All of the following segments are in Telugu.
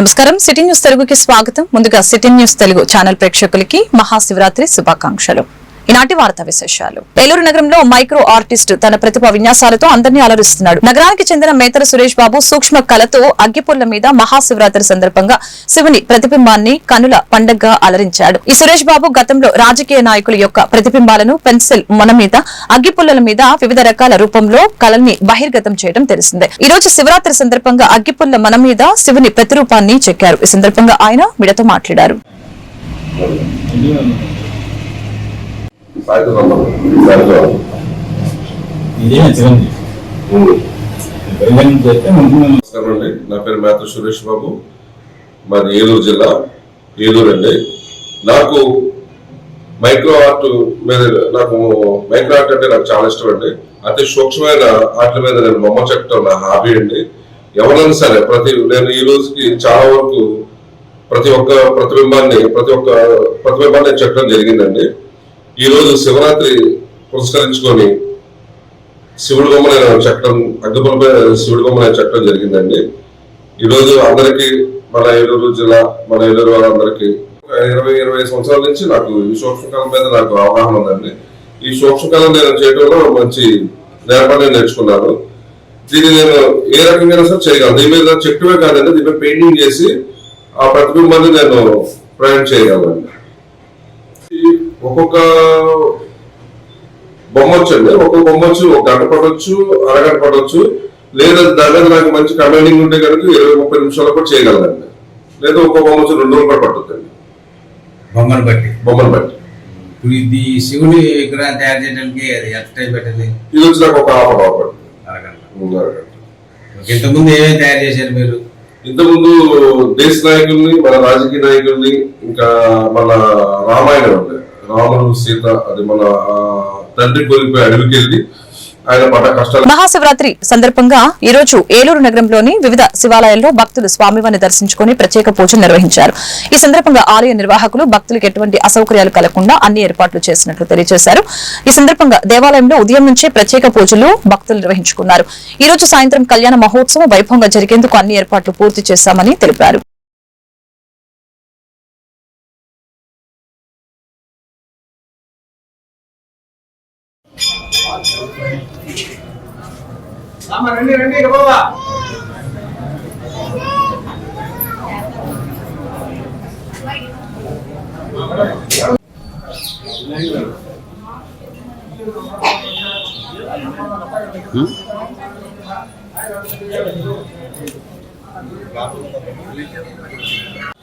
నమస్కారం. సిటీ న్యూస్ తెలుగుకి స్వాగతం. ముందుగా సిటీ న్యూస్ తెలుగు ఛానల్ ప్రేక్షకులకి మహాశివరాత్రి శుభాకాంక్షలు. ఈనాటి వార్తా విశేషాలు. ఏలూరు నగరంలో మైక్రో ఆర్టిస్ట్ తన ప్రతిభ విన్యాసాలతో అందరినీ అలరిస్తున్నాడు. నగరానికి చెందిన మేతర సురేష్ బాబు సూక్ష్మ కళతో అగ్గిపుల్ల మీద మహాశివరాత్రి సందర్భంగా శివుని ప్రతిబింబాన్ని కనుల పండగగా అలరించాడు. ఈ సురేష్ బాబు గతంలో రాజకీయ నాయకుల యొక్క ప్రతిబింబాలను పెన్సిల్ మొన మీద అగ్గిపుల్లల మీద వివిధ రకాల రూపంలో కళల్ని బహిర్గతం చేయడం తెలిసిందే. ఈ రోజు శివరాత్రి సందర్భంగా అగ్గిపుల్ల మన మీద శివుని ప్రతిరూపాన్ని చెక్కారు. ఈ సందర్భంగా ఆయన మీడతో మాట్లాడారు సాయంత్రం రమ్మను. సాయంత్రం. ఇదే చిరంజీవి ఉమ్. బహిరంగం చేస్తే ముందు మనం నమస్కారం అండి నా పేరు మేత సురేష్ బాబు. మాది ఏలూరు జిల్లా ఏలూరు అండి. నాకు మైక్రో ఆర్ట్ మీద నాకు మైక్రో ఆర్ట్ అంటే నాకు చాలా ఇష్టం అండి. అతి సూక్ష్మమైన ఆర్ట్ మీద నేను బొమ్మ చెక్కడం నా హాబీ అండి. ఎవరైనా సరే ప్రతి నేను ఈ రోజుకి చాలా వరకు ప్రతి ఒక్క ప్రతిబింబాన్ని ప్రతి ఒక్క ప్రతిబింబాన్ని చెక్కడం జరిగిందండి. ఈరోజు శివరాత్రి పురస్కరించుకొని శివుడు బొమ్మ చట్టం చెక్కడం శివుడు బొమ్మలైన బొమ్మ జరిగిందండి. ఈరోజు అందరికీ మన ఏలూరు జిల్లా మన ఏలూరు వారందరికీ ఇరవై ఇరవై సంవత్సరాల నుంచి నాకు ఈ సూక్ష్మకాలం మీద నాకు అవగాహన ఉందండి. ఈ సూక్ష్మకాలం నేను చేయడంలో మంచి నేర్పణ్యం నేర్చుకున్నాను. దీన్ని నేను ఏ రకంగా సరే చేయగలను. దీని మీద చెట్టువే కాదండి దీని పెయింటింగ్ చేసి ఆ ప్రతిబింబాన్ని నేను ప్రయాణం చేయగలను. ఒక్కొక్క బొమ్మ వచ్చండి ఒక్కొక్క బొమ్మ వచ్చి ఒక గంట పడవచ్చు అరగంట పడవచ్చు లేదా దాని మీద నాకు మంచి కమాండింగ్ ఉంటే కనుక ఇరవై ముప్పై నిమిషాలు కూడా చేయగలనండి. లేదా ఒక్కొక్క బొమ్మ వచ్చి రెండు రోజులు కూడా పడుతుందండి బొమ్మను బట్టి. బొమ్మను బట్టి. ఇప్పుడు ఇది శివుడి విగ్రహం తయారు చేయడానికి అది ఎంత టైం పెట్టింది? ఇది వచ్చి నాకు ఒక హాఫ్ అవర్ పడుతుంది. అరగంట ముందు అరగంట ఇంతకుముందు ఏమేమి తయారు చేశారు మీరు? ఇంతకుముందు దేశ నాయకుల్ని మన రాజకీయ నాయకుల్ని ఇంకా మన రామాయణం అండి రావణుడు సీత అది మన తండ్రి కోల్పోయి అడవికి వెళ్ళి మహాశివరాత్రి సందర్భంగా ఈ రోజు ఏలూరు నగరంలోని వివిధ శివాలయాల్లో భక్తులు స్వామివారిని దర్శించుకుని ప్రత్యేక పూజలు నిర్వహించారు. ఈ సందర్భంగా ఆలయ నిర్వాహకులు భక్తులకు ఎటువంటి అసౌకర్యాలు కలగకుండా అన్ని ఏర్పాట్లు చేసినట్లు తెలియజేశారు. ఈ సందర్భంగా దేవాలయంలో ఉదయం నుంచే ప్రత్యేక పూజలు భక్తులు నిర్వహించుకున్నారు. ఈ రోజు సాయంత్రం కళ్యాణ మహోత్సవం వైభవంగా జరిగేందుకు అన్ని ఏర్పాట్లు పూర్తి చేశామని తెలిపారు. రండి రండి బాబా నమ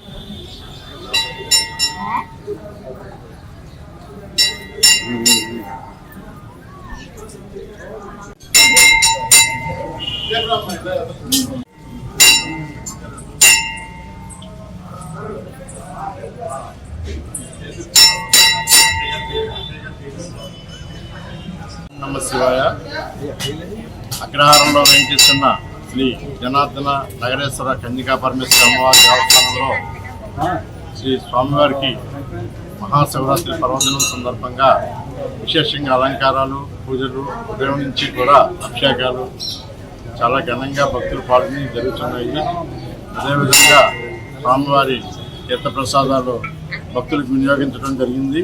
చిన్న శ్రీ జనార్దన నగరేశ్వర కన్యకా పరమేశ్వర అమ్మవారి దేవస్థానంలో శ్రీ స్వామివారికి మహాశివరాత్రి పర్వదినం సందర్భంగా విశేషంగా అలంకారాలు పూజలు ఉదయం నుంచి కూడా అభిషేకాలు చాలా ఘనంగా భక్తులు పాల్గొని జరుగుతున్నాయి. అదేవిధంగా స్వామివారి తీర్థప్రసాదాలు భక్తులకు వినియోగించడం జరిగింది.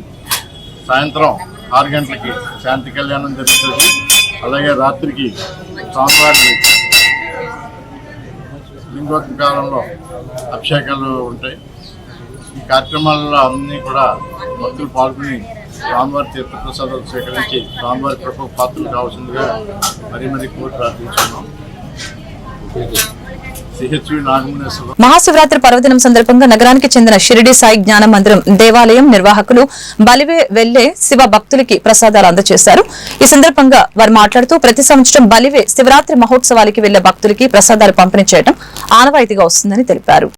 సాయంత్రం ఆరు గంటలకి శాంతి కళ్యాణం జరుగుతుంది. అలాగే రాత్రికి స్వామివారి లింగోద్గారంలో అభిషేకాలు ఉంటాయి. ఈ కార్యక్రమాలలో అన్నీ కూడా భక్తులు పాల్గొని స్వామివారి తీర్థప్రసాదాలు స్వీకరించి స్వామివారి కృప పాత్రలు కావాల్సిందిగా మరీ మరీ కోరి ప్రార్థించున్నాం మహాశివరాత్రి పర్వదినం సందర్భంగా నగరానికి చెందిన షిరిడి సాయి జ్ఞాన మందిరం దేవాలయం నిర్వాహకులు బలివే వెళ్ళే శివ భక్తులకి ప్రసాదాలు అందజేశారు ఈ సందర్భంగా వారు మాట్లాడుతూ ప్రతి సంవత్సరం బలివే శివరాత్రి మహోత్సవాలకి వెళ్ళే భక్తులకి ప్రసాదాలు పంపిణీ చేయడం ఆనవాయితీగా వస్తుందని తెలిపారు.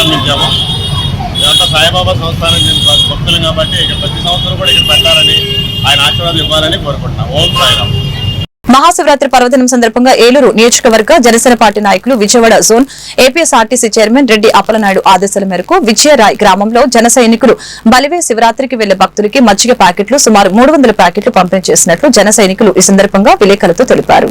ప్రారంభించాము. ఇదంతా సాయిబాబా సంస్థానం చెందిన భక్తులు కాబట్టి ఇక్కడ ప్రతి సంవత్సరం కూడా ఇక్కడ పెట్టాలని ఆయన ఆశీర్వాదం ఇవ్వాలని కోరుకుంటున్నాం. ఓం సాయిరామ్. మహాశివరాత్రి పర్వదినం సందర్భంగా ఏలూరు నియోజకవర్గ జనసేన పార్టీ నాయకులు Vijayawada zone APSRTC chairman Reddy Appalanaidu ఆదేశాల మేరకు విజయరాయ్ గ్రామంలో జన సైనికులు బలివే శివరాత్రికి వెళ్ళే భక్తులకి మజ్జిగ ప్యాకెట్లు సుమారు మూడు ప్యాకెట్లు పంపిణీ చేసినట్లు జన సైనికులు ఈ సందర్భంగా విలేకరులతో తెలిపారు.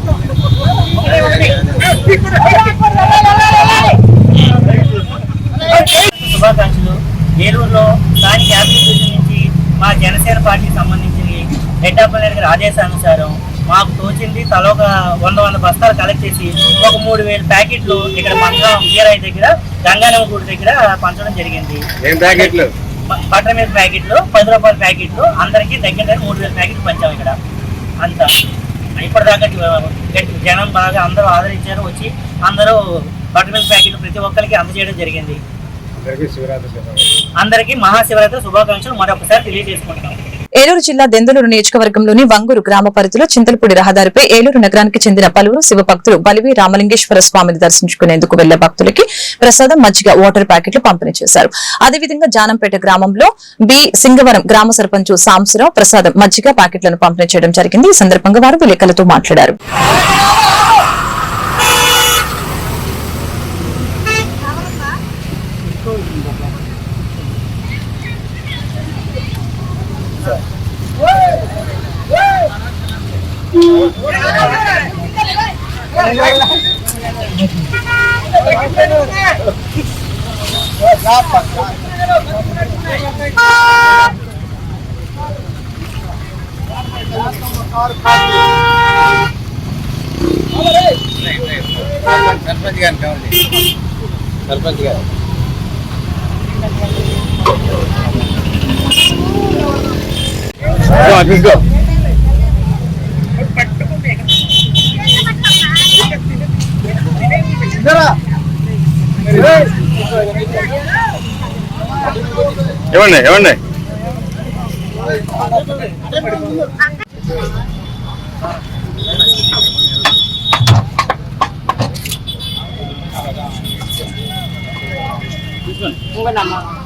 రెడ్డాపల్లి గారి ఆదేశానుసారం మాకు తోచింది తల ఒక వంద వంద బస్తాలు కలెక్ట్ చేసి ఒక మూడు వేల ప్యాకెట్లు ఇక్కడ పంచడం వీరాయి దగ్గర గంగానమ్మ గుడి దగ్గర పంచడం జరిగింది. బటర్ మిల్క్ ప్యాకెట్లు పది రూపాయల ప్యాకెట్లు అందరికీ దగ్గర దగ్గర మూడు వేల ప్యాకెట్లు పంచాం ఇక్కడ. అంతా. ఇప్పటిదాకా జనం బాగా అందరూ ఆదరించారు వచ్చి అందరూ బటర్ మిల్క్ ప్యాకెట్లు ప్రతి ఒక్కరికి అందజేయడం జరిగింది. అందరికీ మహాశివరాత్రి శుభాకాంక్షలు మరొకసారి తెలియజేసుకుంటున్నాం. ఏలూరు జిల్లా దెందులూరు నియోజకవర్గంలోని వంగూరు గ్రామ పరిధిలో చింతలపూడి రహదారిపై ఏలూరు నగరానికి చెందిన పలువురు శివ భక్తులు బలివి రామలింగేశ్వర స్వామిని దర్శించుకునేందుకు వెళ్ళే భక్తులకి ప్రసాదం మజ్జిగ వాటర్ ప్యాకెట్లు పంపిణీ చేశారు. అదేవిధంగా జానంపేట గ్రామంలో బి సింగవరం గ్రామ సర్పంచ్ సాంసరావు ప్రసాదం మజ్జిగ ప్యాకెట్లను పంపిణీ చేయడం జరిగింది. ఈ సందర్భంగా వారు విలేకరులతో మాట్లాడారు. సర్పంచ్ గారిని కావాలి. సర్పంచ్ గారు. తీసుకో 是，我跟他。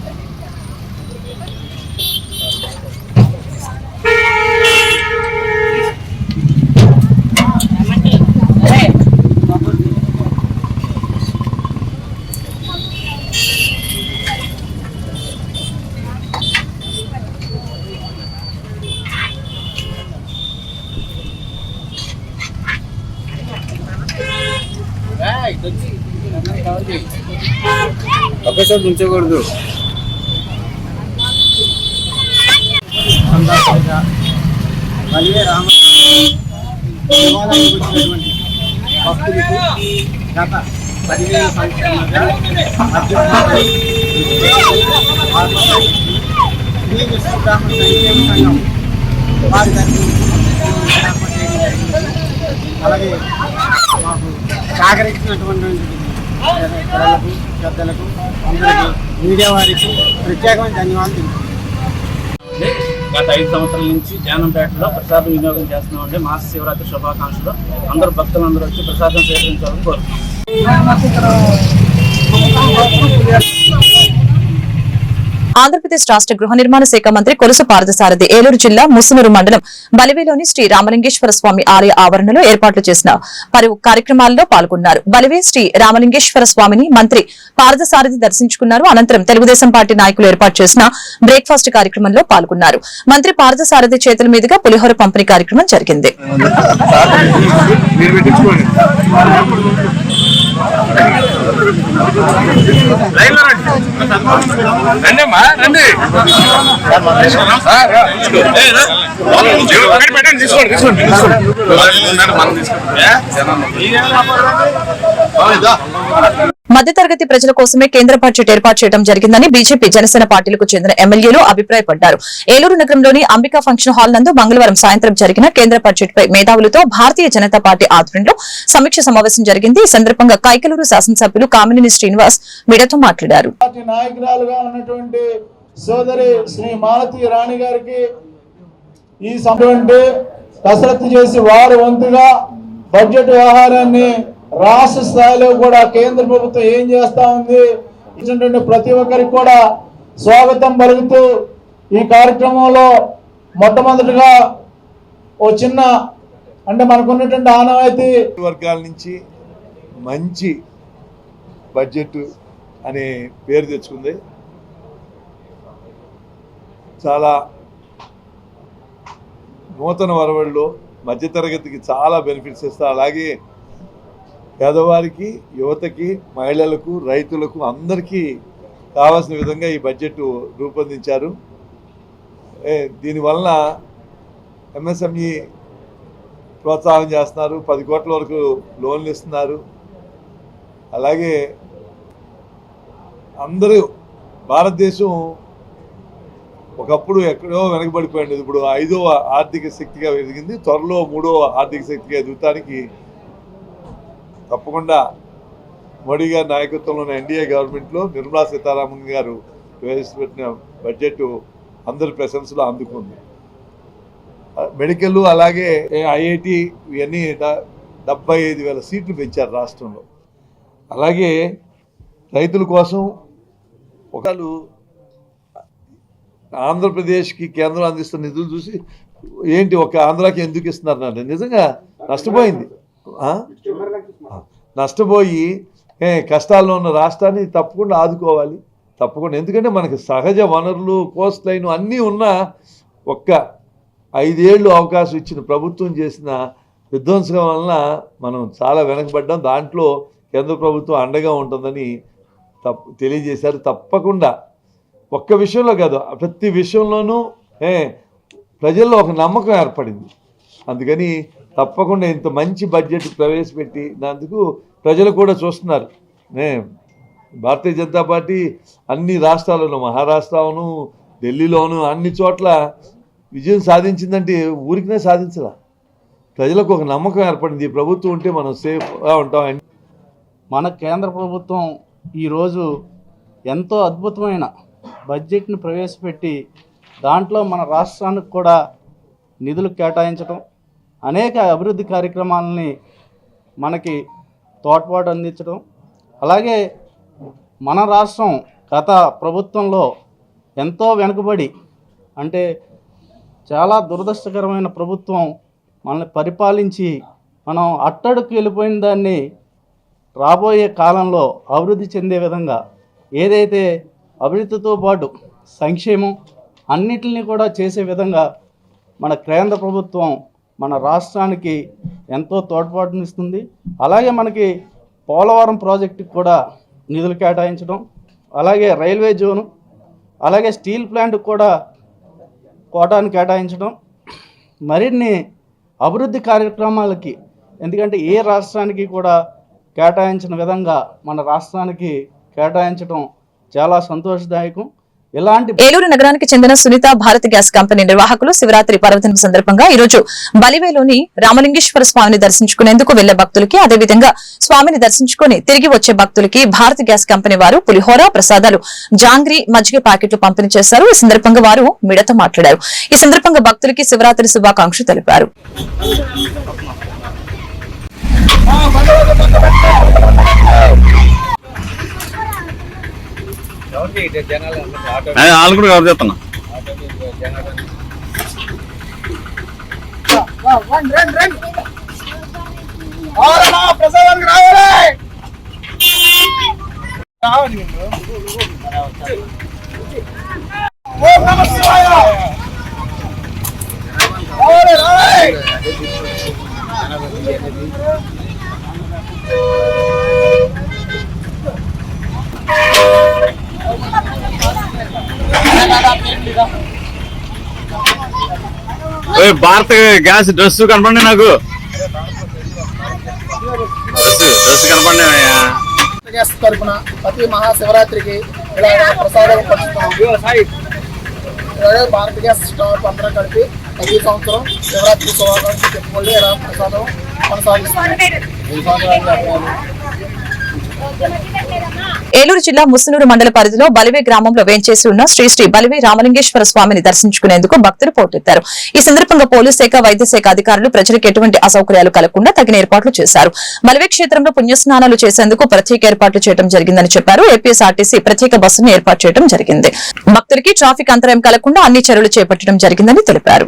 ఒకేసారి ఉంచకూడదు మళ్ళీ రామ దేవాలయానికి వచ్చినటువంటి భక్తులకు గత పదివేల సంవత్సరాలుగా శ్రీ విష్ణు బ్రాహ్మణ సంక్షేమ సంఘం వారి అలాగే మాకు సహకరించినటువంటి పిల్లలకు పెద్దలకు అందరికీ మీడియా వారికి ప్రత్యేకమైన ధన్యవాదాలు గత ఐదు సంవత్సరాల నుంచి జానంపేటలో ప్రసాదం వినియోగం చేస్తున్నామండి. మాస శివరాత్రి శుభాకాంక్షలు. అందరూ భక్తులందరూ వచ్చి ప్రసాదం స్వీకరించాలని కోరుతున్నాం ఆంధ్రప్రదేశ్ రాష్ట్ర గృహ నిర్మాణ శాఖ మంత్రి కొలుసు పార్థసారథి ఏలూరు జిల్లా ముసునూరు మండలం బలివేలోని శ్రీ రామలింగేశ్వర స్వామి ఆలయ ఆవరణలో ఏర్పాట్లు చేసిన పలు కార్యక్రమాల్లో పాల్గొన్నారు. బలివే శ్రీ రామలింగేశ్వర స్వామిని మంత్రి పార్థసారథి దర్శించుకున్నారు. అనంతరం తెలుగుదేశం పార్టీ నాయకులు ఏర్పాటు చేసిన బ్రేక్ఫాస్ట్ కార్యక్రమంలో పాల్గొన్నారు. మంత్రి పార్థసారథి చేతుల మీదుగా పులిహోర పంపిణీ కార్యక్రమం జరిగింది. మీరు పెట్టించుకోండి రండి. అమ్మా రండి పెట్టండి తీసుకోండి తీసుకోండి మధ్యతరగతి ప్రజల కోసమే కేంద్ర బడ్జెట్ ఏర్పాటు చేయడం జరిగిందని బీజేపీ జనసేన పార్టీలకు చెందిన ఎమ్మెల్యేలు అభిప్రాయపడ్డారు. ఏలూరు నగరంలోని అంబికా ఫంక్షన్ హాల్ నందు మంగళవారం సాయంత్రం జరిగిన కేంద్ర బడ్జెట్ పై మేధావులతో భారతీయ జనతా పార్టీ ఆధ్వర్యంలో సమీక్ష సమావేశం జరిగింది. ఈ సందర్భంగా కైకలూరు శాసనసభ్యులు కామినేని శ్రీనివాస్ మీడియాతో మాట్లాడారు. సోదరి శ్రీ మాలతి రాణి గారికి ఈ కసరత్తు చేసి వారు వంతుగా బడ్జెట్ వ్యవహారాన్ని రాష్ట్ర స్థాయిలో కూడా కేంద్ర ప్రభుత్వం ఏం చేస్తా ఉంది? ఇచ్చినటువంటి ప్రతి ఒక్కరికి కూడా స్వాగతం పలుకుతూ ఈ కార్యక్రమంలో మొట్టమొదటిగా ఓ చిన్న అంటే మనకున్నటువంటి ఆనవాయితీ వర్గాల నుంచి మంచి బడ్జెట్ అనే పేరు తెచ్చుకుంది. చాలా నూతన వరవడిలో మధ్యతరగతికి చాలా బెనిఫిట్స్ ఇస్తా అలాగే పేదవారికి యువతకి మహిళలకు రైతులకు అందరికీ కావాల్సిన విధంగా ఈ బడ్జెట్ రూపొందించారు. దీనివల్ల దీనివలన ఎంఎస్ఎంఈ ప్రోత్సాహం చేస్తున్నారు. పది కోట్ల వరకు లోన్లు ఇస్తున్నారు. అలాగే అందరూ భారతదేశం ఒకప్పుడు ఎక్కడో వెనకబడిపోయింది. ఇప్పుడు ఐదవ ఆర్థిక శక్తిగా ఎదిగింది. త్వరలో మూడవ ఆర్థిక శక్తిగా ఎదుగుతానికి తప్పకుండా మోడీ గారి నాయకత్వంలోని ఎన్డీఏ గవర్నమెంట్లో నిర్మలా సీతారామన్ గారు ప్రవేశపెట్టిన బడ్జెట్ అందరి ప్రశంసలు అందుకుంది. మెడికల్ అలాగే ఐఐటి ఇవన్నీ డ- డెబ్బై ఐదు వేల సీట్లు పెంచారు రాష్ట్రంలో. అలాగే రైతుల కోసం ఒకళ్ళు ఆంధ్రప్రదేశ్కి కేంద్రం అందిస్తున్న నిధులు చూసి ఏంటి ఒక ఆంధ్రాకి ఎందుకు ఇస్తున్నారు నిజంగా నష్టపోయింది. నష్టపోయి ఏ, కష్టాల్లో ఉన్న రాష్ట్రాన్ని తప్పకుండా ఆదుకోవాలి. తప్పకుండా. ఎందుకంటే మనకి సహజ వనరులు కోస్ట్ లైన్ అన్నీ ఉన్నా ఒక్క ఐదేళ్ళు అవకాశం ఇచ్చిన ప్రభుత్వం చేసిన విధ్వంసం వలన మనం చాలా వెనకబడ్డాం. దాంట్లో కేంద్ర ప్రభుత్వం అండగా ఉంటుందని తప్ప తెలియజేశారు. తప్పకుండా. ఒక్క విషయంలో కాదు ప్రతి విషయంలోనూ ప్రజల్లో ఒక నమ్మకం ఏర్పడింది. అందుకని తప్పకుండా ఇంత మంచి బడ్జెట్ ప్రవేశపెట్టి దాందుకు ప్రజలు కూడా చూస్తున్నారు. నే భారతీయ జనతా పార్టీ అన్ని రాష్ట్రాలను మహారాష్ట్రలోను ఢిల్లీలోను అన్ని చోట్ల విజయం సాధించిందంటే ఊరికినే సాధించరా ప్రజలకు ఒక నమ్మకం ఏర్పడింది. ఈ ప్రభుత్వం ఉంటే మనం సేఫ్గా ఉంటాం మన కేంద్ర ప్రభుత్వం ఈరోజు ఎంతో అద్భుతమైన బడ్జెట్ను ప్రవేశపెట్టి దాంట్లో మన రాష్ట్రానికి కూడా నిధులు కేటాయించడం అనేక అభివృద్ధి కార్యక్రమాలని మనకి తోడ్పాటు అందించడం. అలాగే మన రాష్ట్రం గత ప్రభుత్వంలో ఎంతో వెనుకబడి అంటే చాలా దురదృష్టకరమైన ప్రభుత్వం మనల్ని పరిపాలించి మనం అట్టడుకు వెళ్ళిపోయిన దాన్ని రాబోయే కాలంలో అభివృద్ధి చెందే విధంగా ఏదైతే అభివృద్ధితో పాటు సంక్షేమం అన్నిటిని కూడా చేసే విధంగా మన కేంద్ర ప్రభుత్వం మన రాష్ట్రానికి ఎంతో తోడ్పాటునిస్తుంది అలాగే మనకి పోలవరం ప్రాజెక్టుకి కూడా నిధులు కేటాయించడం అలాగే రైల్వే జోను అలాగే స్టీల్ ప్లాంట్కి కూడా కోటాను కేటాయించడం మరిన్ని అభివృద్ధి కార్యక్రమాలకి ఎందుకంటే ఏ రాష్ట్రానికి కూడా కేటాయించిన విధంగా మన రాష్ట్రానికి కేటాయించడం చాలా సంతోషదాయకం. ఏలూరు నగరానికి చెందిన సునీత భారత్ గ్యాస్ కంపెనీ నిర్వాహకులు శివరాత్రి పర్వదినం సందర్భంగా ఈ రోజు బలివేలోని రామలింగేశ్వర స్వామిని దర్శించుకునేందుకు వెళ్ళే భక్తులకి అదేవిధంగా స్వామిని దర్శించుకుని తిరిగి వచ్చే భక్తులకి భారత్ గ్యాస్ కంపెనీ వారు పులిహోర ప్రసాదాలు జాంగ్రీ మజ్జిగ ప్యాకెట్లు పంపిణీ చేశారు. ఈ సందర్భంగా వారు మీడతో మాట్లాడారు. ఈ సందర్భంగా భక్తులకి శివరాత్రి శుభాకాంక్షలు తెలిపారు. వాళ్ళు కూడా కవర్ చేస్తున్నా రావాలి. భారత్ గ్యాస్ డ్రెస్ కనపడి నాకు. డ్రెస్ డ్రెస్ కనపడి గ్యాస్ తరపున ప్రతి మహాశివరాత్రికి ఇలాగ ప్రసాదం పంచుతాం. ఇలాగే భారత గ్యాస్ స్టాఫ్ అందరం కలిపి ప్రతి సంవత్సరం శివరాత్రి శుభాకాంక్షలు చెప్పుకోండి. ఇలా ప్రసాదం కొనసాగిస్తాం. ఈ సంవత్సరానికి ఏలూరు జిల్లా ముసునూరు మండల పరిధిలో బలివే గ్రామంలో వేంచేసి ఉన్న శ్రీ శ్రీ బలివే రామలింగేశ్వర స్వామిని దర్శించుకునేందుకు భక్తులు పోటెత్తారు. ఈ సందర్భంగా పోలీస్ శాఖ వైద్య శాఖ అధికారులు ప్రజలకు ఎటువంటి అసౌకర్యాలు కలగకుండా తగిన ఏర్పాట్లు చేశారు. బలివే క్షేత్రంలో పుణ్యస్నానాలు చేసేందుకు ప్రత్యేక ఏర్పాట్లు చేయడం జరిగిందని చెప్పారు. ఏపీఎస్ఆర్టీసీ ప్రత్యేక బస్సును ఏర్పాటు చేయడం జరిగింది. భక్తులకి ట్రాఫిక్ అంతరాయం కలగకుండా అన్ని చర్యలు చేపట్టడం జరిగిందని తెలిపారు.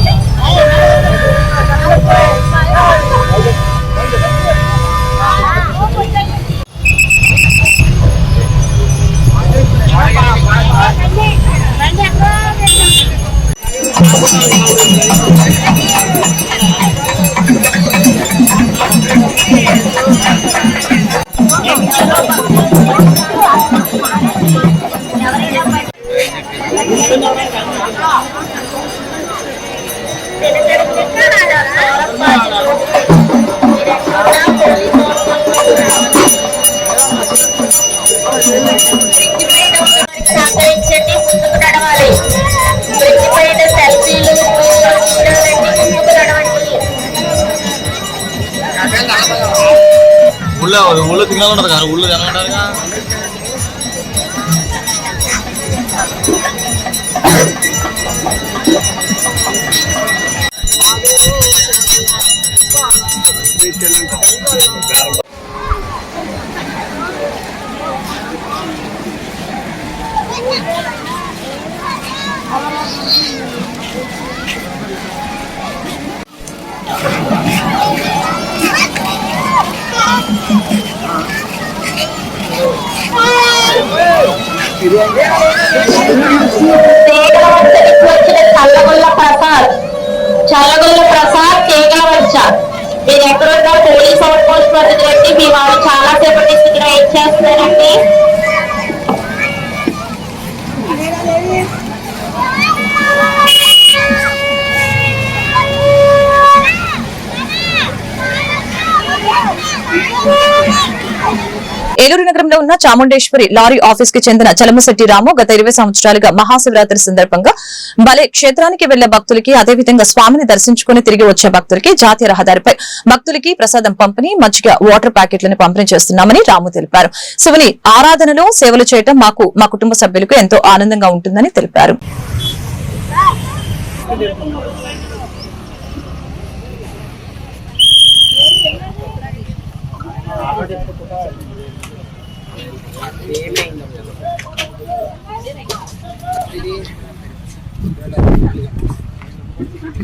ఊళ్ళో ఊళ్ళో సిగ్నల్ ఉండదు కదా ఊళ్ళో జరగడారుగా తీగలవంచకి వచ్చిన చల్లగొల్ల ప్రసాద్ చల్లగొల్ల ప్రసాద్ తీగలవంచ మీరు ఎక్కడున్నా పోలీస్ అవుట్ పోస్ట్ వద్ద మీ వారు చాలా సేపటి స్థితిలో ఏం చేస్తున్నారండి. ఏలూరు నగరంలో ఉన్న చాముండేశ్వరి లారీ ఆఫీస్కి చెందిన చలమశెట్టి రాము గత ఇరవై సంవత్సరాలుగా మహాశివరాత్రి సందర్భంగా బలే క్షేత్రానికి వెళ్ళే భక్తులకి అదేవిధంగా స్వామిని దర్శించుకుని తిరిగి వచ్చే భక్తులకి జాతీయ రహదారిపై భక్తులకి ప్రసాదం పంపిణీ మజ్జిగ వాటర్ ప్యాకెట్లను పంపిణీ చేస్తున్నామని రాము తెలిపారు. శివుని ఆరాధనలో సేవలు చేయటం మాకు మా కుటుంబ సభ్యులకు ఎంతో ఆనందంగా ఉంటుందని తెలిపారు.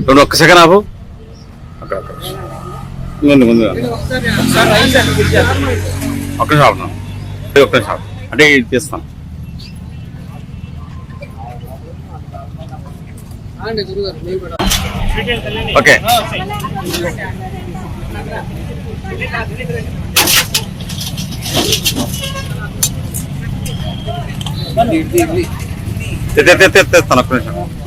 రెండు ఒక్క సెకండ్ ఆపు. ముందు ముందు. ఒక్క ఆపుతున్నాం ఒక్క ఆపు. అంటే ఇది తీస్తాం. ఓకే. తెస్తాను ఒక్క నిమిషం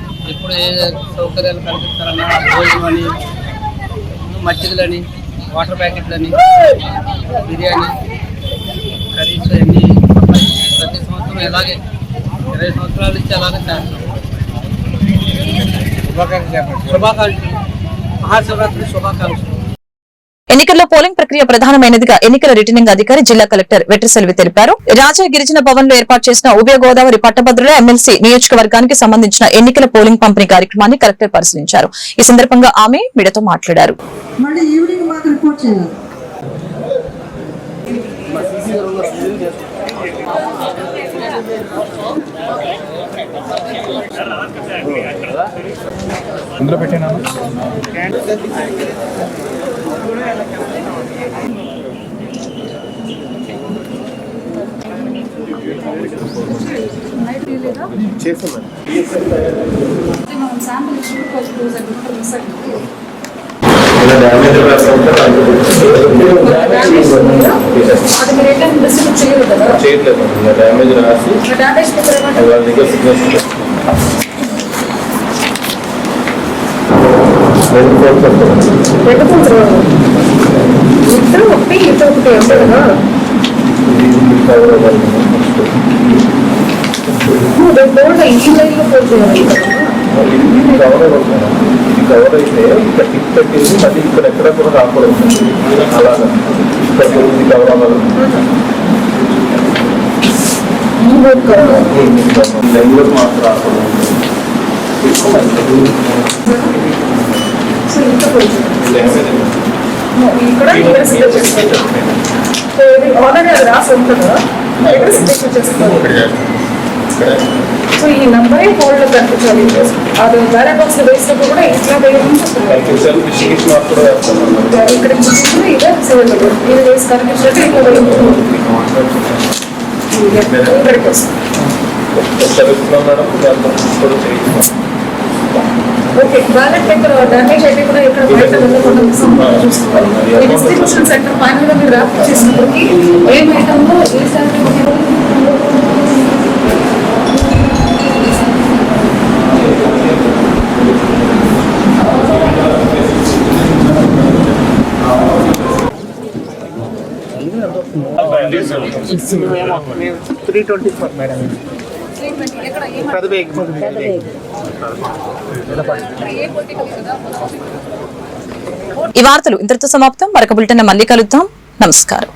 ఎప్పుడు ఏ సౌకర్యాలు కల్పిస్తారన్నా భోజనం అని మజ్జిగలని వాటర్ ప్యాకెట్లని బిర్యానీ కర్రీస్ అన్నీ ప్రతి సంవత్సరం ఇలాగే ఇరవై సంవత్సరాల నుంచి అలాగే చేస్తాం. శుభాకాంక్షలు. మహాశివరాత్రి శుభాకాంక్షలు. ఎన్నికల్లో పోలింగ్ ప్రక్రియ ప్రధానమైనదిగా ఎన్నికల రిటర్నింగ్ అధికారి జిల్లా కలెక్టర్ వెట్రిసెల్వి తెలిపారు. రాజా గిరిజన భవన్లో ఏర్పాటు చేసిన ఉభయ గోదావరి పట్టభద్రుల ఎమ్మెల్సీ నియోజకవర్గానికి సంబంధించిన ఎన్నికల పోలింగ్ పంపిణీ కార్యక్రమాన్ని కలెక్టర్ పరిశీలించారు. ఈ సందర్భంగా ఆమె మీడియాతో మాట్లాడారు. మళ్ళీ ఈవినింగ్ చేయాలి చేయట్లేదు డ్యామేజ్ రాసి వాళ్ళ దగ్గర సిగ్నల్స్ ఇది కవర్ అవుతుంది. ఇది కవర్ అయితే ఇక్కడ టిక్ పెట్టేసి మళ్ళీ ఇక్కడ ఎక్కడ కూడా రాకూడదు. అలాగా. ఇక్కడ ఇది కవర్. అవ్వాలి లైన్లో మాత్రం రాకూడదు. లో కనిపించాలి అది బాక్స్లో వేసినప్పుడు కూడా ఇట్లా వేయమని చెప్తున్నారు ఫిషింగ్ స్మార్ట్ కూడా వేస్తాం ఇక్కడ చూసింది ఇదే సేవలు ఇది వేసి కనిపించినట్టు ఇట్లా వేయమని ఇక్కడికి వస్తుంది చదువుతున్నాం మేడం దాంతో కూడా చేయిస్తాం ఓకే బ్యాలెట్ పేపర్ డ్యామేజ్ అయితే కూడా ఇక్కడ బయట వెళ్ళకుండా చూసుకోవాలి ఈ డిస్ట్రిబ్యూషన్ సెంటర్ ఫైనల్ గా మీరు ర్యాప్ చేసినప్పటికీ ఏం ఐటమ్ ఏ salary three twenty four madam ఈ వార్తలు ఇంతటితో సమాప్తం. మరొక బులెటిన్ మళ్ళీ కలుద్దాం. నమస్కారం.